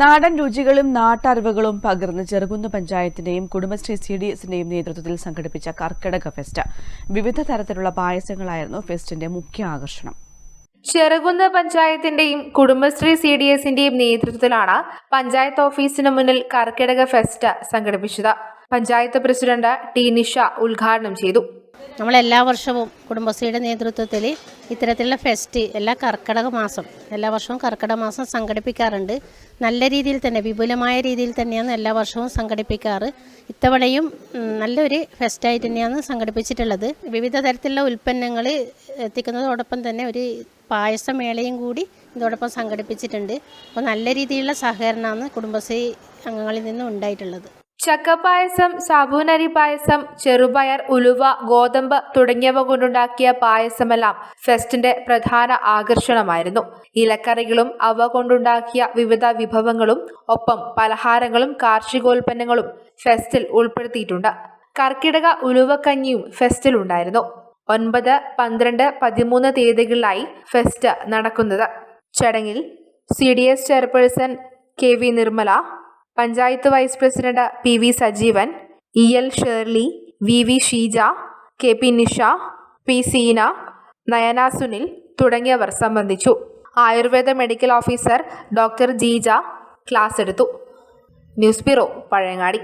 നാടൻ രുചികളും നാട്ടറിവുകളും പകർന്ന് ചെറുകുന്ന് പഞ്ചായത്തിന്റെയും കുടുംബശ്രീ സി ഡി എസിന്റെയും നേതൃത്വത്തിൽ സംഘടിപ്പിച്ച കർക്കിടക ഫെസ്റ്റ്. വിവിധ തരത്തിലുള്ള പായസങ്ങളായിരുന്നു ഫെസ്റ്റിന്റെ മുഖ്യ ആകർഷണം. ചെറുകുന്ന് പഞ്ചായത്തിന്റെയും കുടുംബശ്രീ സി ഡി എസിന്റെയും നേതൃത്വത്തിലാണ് പഞ്ചായത്ത് ഓഫീസിന് മുന്നിൽ കർക്കിടക ഫെസ്റ്റ് സംഘടിപ്പിച്ചത്. പഞ്ചായത്ത് പ്രസിഡന്റ് ടി നിഷ ഉദ്ഘാടനം ചെയ്തു. നമ്മൾ എല്ലാ വർഷവും കുടുംബശ്രീയുടെ നേതൃത്വത്തിൽ ഇത്തരത്തിലുള്ള ഫെസ്റ്റ് എല്ലാ കർക്കിടക മാസം എല്ലാ വർഷവും കർക്കിടക മാസം സംഘടിപ്പിക്കാറുണ്ട്. നല്ല രീതിയിൽ തന്നെ വിപുലമായ രീതിയിൽ തന്നെയാണ് എല്ലാ വർഷവും സംഘടിപ്പിക്കാറ്. ഇത്തവണയും നല്ലൊരു ഫെസ്റ്റായിട്ട് തന്നെയാണ് സംഘടിപ്പിച്ചിട്ടുള്ളത്. വിവിധ തരത്തിലുള്ള ഉൽപ്പന്നങ്ങൾ എത്തിക്കുന്നതോടൊപ്പം തന്നെ ഒരു പായസമേളയും കൂടി ഇതോടൊപ്പം സംഘടിപ്പിച്ചിട്ടുണ്ട്. അപ്പോൾ നല്ല രീതിയിലുള്ള സഹകരണമാണ് കുടുംബശ്രീ അംഗങ്ങളിൽ നിന്നും ഉണ്ടായിട്ടുള്ളത്. ചക്കപ്പായസം സാബൂനരി പായസം ചെറുപയർ ഉലുവ ഗോതമ്പ് തുടങ്ങിയവ കൊണ്ടുണ്ടാക്കിയ പായസമെല്ലാം ഫെസ്റ്റിന്റെ പ്രധാന ആകർഷണമായിരുന്നു. ഇലക്കറികളും അവ കൊണ്ടുണ്ടാക്കിയ വിവിധ വിഭവങ്ങളും ഒപ്പം പലഹാരങ്ങളും കാർഷികോൽപ്പന്നങ്ങളും ഫെസ്റ്റിൽ ഉൾപ്പെടുത്തിയിട്ടുണ്ട്. കർക്കിടക ഉലുവക്കഞ്ഞിയും ഫെസ്റ്റിലുണ്ടായിരുന്നു ഒൻപത് പന്ത്രണ്ട് പതിമൂന്ന് തീയതികളിലായി ഫെസ്റ്റ് നടക്കുന്നത്. ചടങ്ങിൽ C D S chairperson K V Nirmala panchayat vice president P V Sajeevan E L Shirley V V Sheeja K P Nisha P Seena Nayana Sunil തുടങ്ങിയവർ സംബന്ധിച്ചു. Ayurveda medical officer doctor Jeeja class എടുത്തു. News bureau Pazhayangadi.